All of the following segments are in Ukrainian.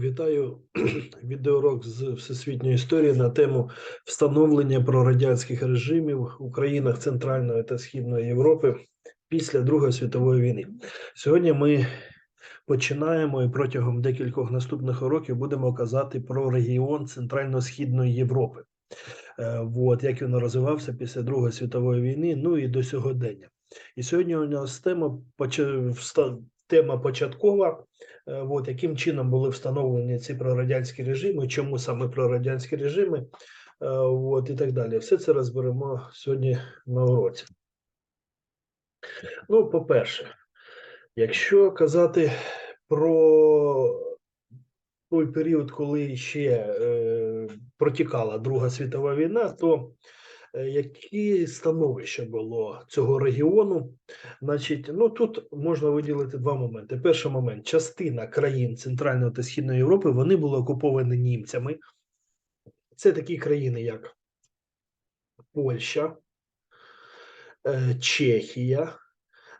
Вітаю відеоурок з всесвітньої історії на тему встановлення прорадянських режимів в Українах Центральної та Східної Європи після Другої світової війни. Сьогодні ми починаємо і протягом декількох наступних років будемо казати про регіон Центрально-Східної Європи. Е, От, як він розвивався після Другої світової війни, ну і до сьогодення. І сьогодні у нас тема тема початкова. Е, От яким чином були встановлені ці прорадянські режими, чому саме прорадянські режими, е, от і так далі. Все це розберемо сьогодні на уроці. Ну, по-перше, якщо казати про той період, коли ще е, протікала Друга світова війна, то які становище було цього регіону? Значить, ну тут можна виділити два моменти. Перший момент: частина країн Центральної та Східної Європи вони були окуповані німцями. Це такі країни, як Польща, е, Чехія.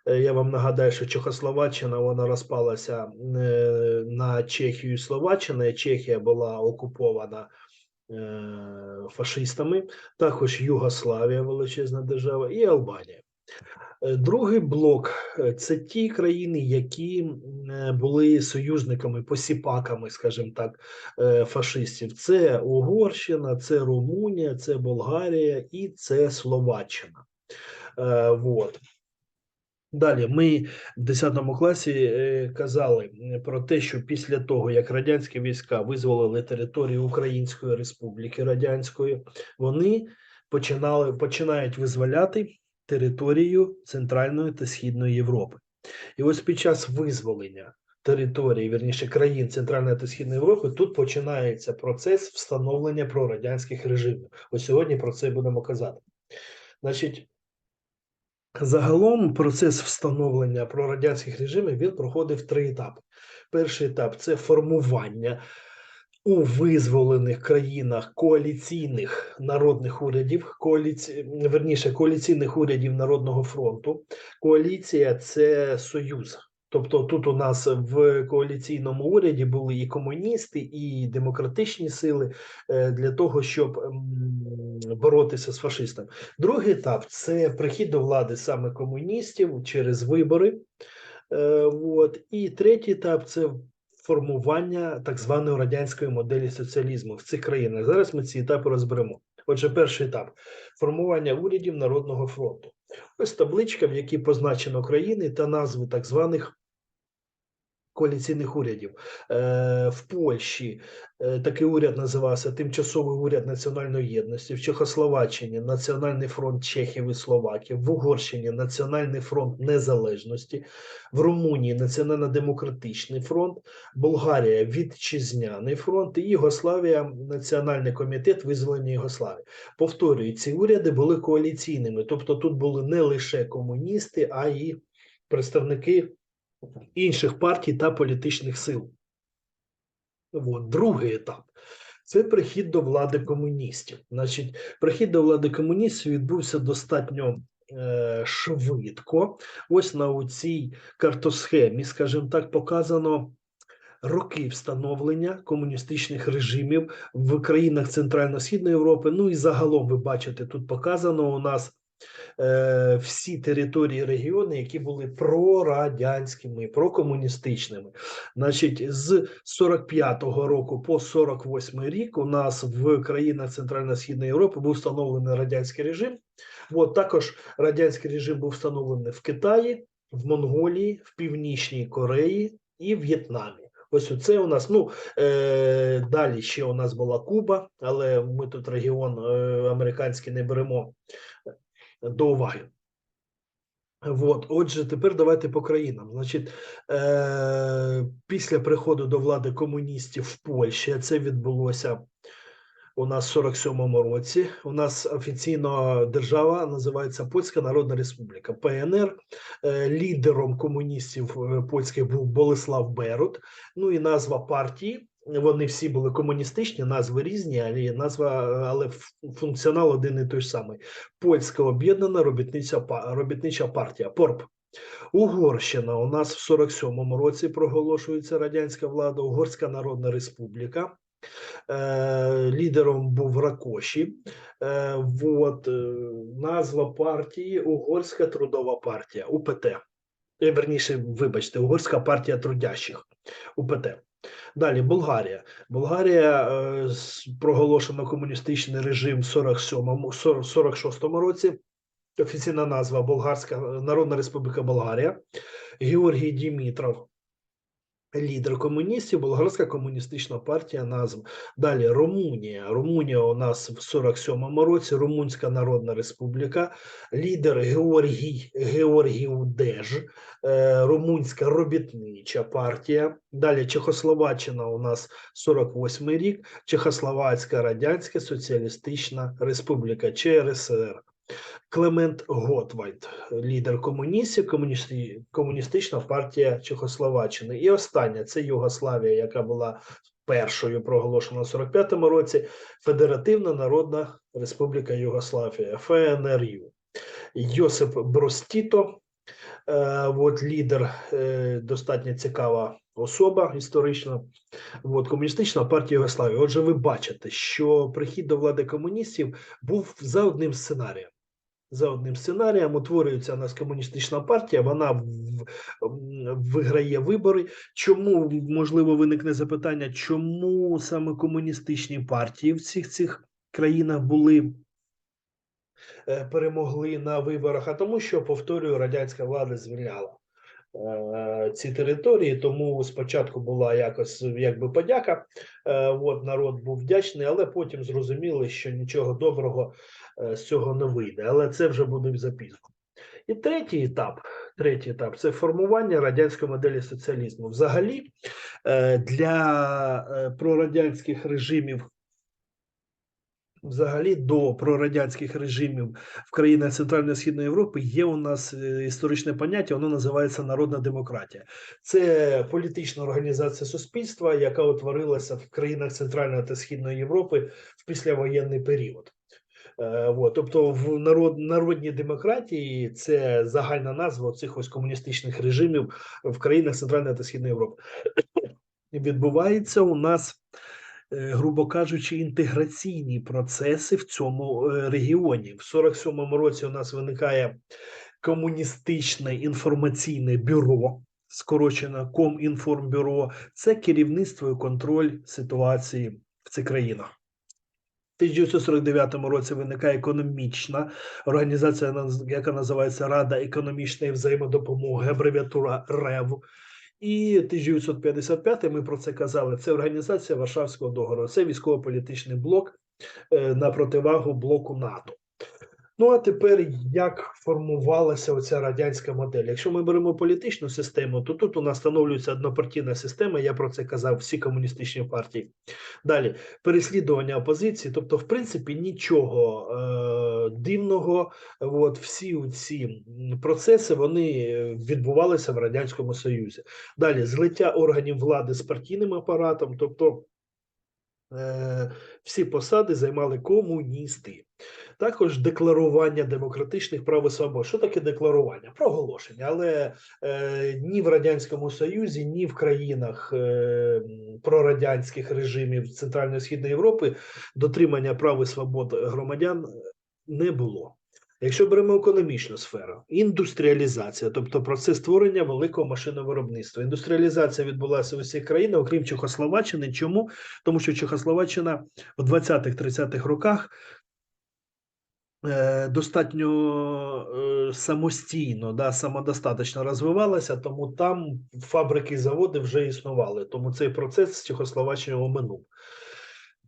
Е, Я вам нагадаю, що Чехословаччина вона розпалася е, на Чехію і Словаччину. і Чехія була окупована е, фашистами, також Югославія, величезна держава, і Албанія. Е, Другий блок е, це ті країни, які е, були союзниками, посіпаками, скажімо так, е, фашистів. Це Угорщина, це Румунія, це Болгарія і це Словаччина. Е, Вот. Далі ми в 10 класі е, казали про те, що після того, як радянські війська визволили територію Української Республіки Радянської, вони починали починають визволяти територію Центральної та Східної Європи. І ось під час визволення території, вірніше країн Центральної та Східної Європи, тут починається процес встановлення прорадянських режимів. Ось сьогодні про це будемо казати. Значить, Загалом процес встановлення прорадянських режимів він проходив три етапи. Перший етап це формування у визволених країнах коаліційних народних урядів, коаліці... верніше коаліційних урядів Народного фронту. Коаліція це союз. Тобто тут у нас в коаліційному уряді були і комуністи, і демократичні сили е, для того, щоб боротися з фашистами. Другий етап це прихід до влади саме комуністів через вибори. Е, от. І третій етап це формування так званої радянської моделі соціалізму в цих країнах. Зараз ми ці етапи розберемо. Отже, перший етап формування урядів Народного фронту. Ось табличка, в якій позначено країни та назви так званих коаліційних урядів. Е, в Польщі е, такий уряд називався Тимчасовий уряд національної єдності, в Чехословаччині Національний фронт Чехів і Словаків, в Угорщині Національний фронт Незалежності, в Румунії Національно-демократичний фронт, Болгарія Вітчизняний фронт і Югославія Національний комітет визволення Югославії. Повторюю, ці уряди були коаліційними, тобто тут були не лише комуністи, а й представники інших партій та політичних сил. От, другий етап це прихід до влади комуністів. Значить, прихід до влади комуністів відбувся достатньо е, швидко. Ось на цій картосхемі, скажімо так, показано. Роки встановлення комуністичних режимів в країнах Центрально-Східної Європи. Ну і загалом ви бачите, тут показано у нас всі території регіони, які були прорадянськими, прокомуністичними. Значить, з 45-го року по 48 рік у нас в країнах Центрально-Східної Європи був встановлений радянський режим. От також радянський режим був встановлений в Китаї, в Монголії, в Північній Кореї і В'єтнамі. Ось оце у нас. Ну е, далі ще у нас була Куба, але ми тут регіон е, американський не беремо до уваги. От, отже, тепер давайте по країнам. Значить, е, після приходу до влади комуністів в Польщі це відбулося у нас в 47-му році. У нас офіційно держава називається Польська Народна Республіка ПНР. Е, лідером комуністів е, польських був Болеслав Берут. Ну і назва партії. Вони всі були комуністичні, назви різні, але назва, але функціонал один і той самий. Польська об'єднана робітниця робітнича партія ПОРП. Угорщина у нас в 47-му році проголошується радянська влада, Угорська Народна Республіка. Е, лідером був Ракоші. Е, вот, е, назва партії Угорська трудова партія УПТ. Верніше, вибачте, Угорська партія трудящих УПТ. Далі Болгарія. Болгарія е, проголошено комуністичний режим в 47-му, 46-му році. Офіційна назва Болгарська Народна Республіка Болгарія. Георгій Дімітров, лідер комуністів, Болгарська комуністична партія назв. Далі Румунія. Румунія у нас в 47-му році, Румунська Народна Республіка, лідер Георгій Георгів Деж, е, Румунська робітнича партія. Далі Чехословаччина у нас 48-й рік, Чехословацька Радянська Соціалістична Республіка ЧРСР. Клемент Готвайт, лідер комуністів, комуністична партія Чехословаччини. І остання це Югославія, яка була першою проголошена в 45-му році. Федеративна Народна Республіка Югославія, ФНРЮ. Йосип Бростіто, е, от лідер, е, достатньо цікава особа історична. От, комуністична партія Югославії. Отже, ви бачите, що прихід до влади комуністів був за одним сценарієм. За одним сценарієм утворюється у нас комуністична партія, вона виграє вибори. Чому можливо виникне запитання, чому саме комуністичні партії в цих цих країнах були е, перемогли на виборах? А тому, що повторюю, радянська влада звільняла ці території, тому спочатку була якось якби подяка. Е, от народ був вдячний, але потім зрозуміли, що нічого доброго е, з цього не вийде. Але це вже буде запізно. І третій етап, третій етап це формування радянської моделі соціалізму. Взагалі, е, для е, прорадянських режимів. Взагалі до прорадянських режимів в країнах Центральної Східної Європи є у нас е, історичне поняття, воно називається народна демократія. Це політична організація суспільства, яка утворилася в країнах Центральної та Східної Європи в післявоєнний період. Е, от, тобто, в народ, народній демократії це загальна назва цих ось комуністичних режимів в країнах Центральної та Східної Європи. Відбувається у нас, грубо кажучи, інтеграційні процеси в цьому е, регіоні. В 47-му році у нас виникає комуністичне інформаційне бюро, скорочено Комінформбюро. Це керівництво і контроль ситуації в цих країнах. В 1949 році виникає економічна організація, яка називається Рада економічної взаємодопомоги, абревіатура РЕВ. І 1955 ми про це казали. Це організація Варшавського договору. Це військово-політичний блок е, на противагу блоку НАТО. Ну а тепер як формувалася оця радянська модель? Якщо ми беремо політичну систему, то тут у нас встановлюється однопартійна система. Я про це казав всі комуністичні партії. Далі переслідування опозиції, тобто, в принципі, нічого е, дивного. От всі ці процеси вони відбувалися в радянському союзі. Далі злиття органів влади з партійним апаратом, тобто. е, Всі посади займали комуністи. Також декларування демократичних прав і свобод. Що таке декларування? Проголошення, але е, ні в радянському союзі, ні в країнах е, прорадянських режимів Центральної Східної Європи дотримання прав і свобод громадян не було. Якщо беремо економічну сферу, індустріалізація, тобто процес створення великого машиновиробництва. Індустріалізація відбулася у всіх країнах, окрім Чехословаччини. Чому? Тому що Чехословаччина в 20-30-х роках достатньо е, самостійно, да, самодостаточно розвивалася, тому там фабрики і заводи вже існували. Тому цей процес з Чехословаччиною оминув.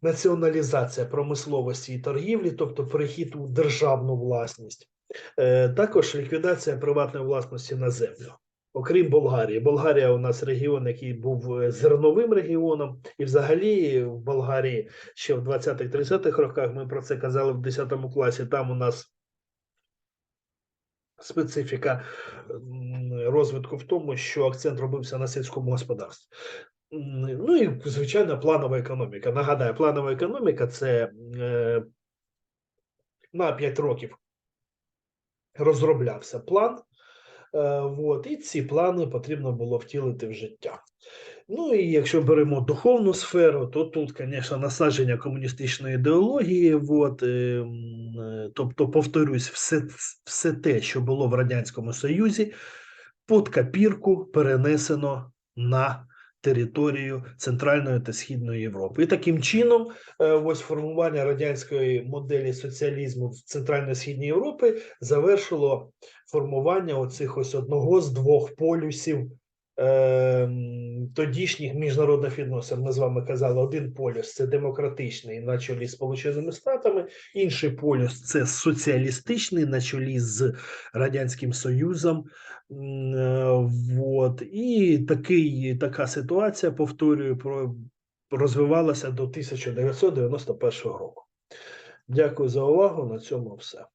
Націоналізація промисловості і торгівлі, тобто перехід у державну власність, Е, також ліквідація приватної власності на землю. Окрім Болгарії, Болгарія у нас регіон, який був е, зерновим регіоном, і взагалі в Болгарії ще в 20-30-х роках ми про це казали в 10 класі. Там у нас специфіка розвитку в тому, що акцент робився на сільському господарстві. Ну і звичайно, планова економіка. Нагадаю, планова економіка це е, на 5 років розроблявся план. Е, вот, і ці плани потрібно було втілити в життя. Ну і якщо беремо духовну сферу, то тут, звісно, насадження комуністичної ідеології. От, е, е, тобто, повторюсь, все, все те, що було в Радянському Союзі, під копірку перенесено на територію Центральної та Східної Європи. І таким чином, е, ось формування радянської моделі соціалізму в Центрально-Східній Європі завершило формування оцих ось одного з двох полюсів тодішніх міжнародних відносин. Ми з вами казали, один полюс це демократичний на чолі з Сполученими Штатами, інший полюс це соціалістичний на чолі з Радянським Союзом. Е, Вот. І такий, така ситуація, повторюю, розвивалася до 1991 року. Дякую за увагу. На цьому все.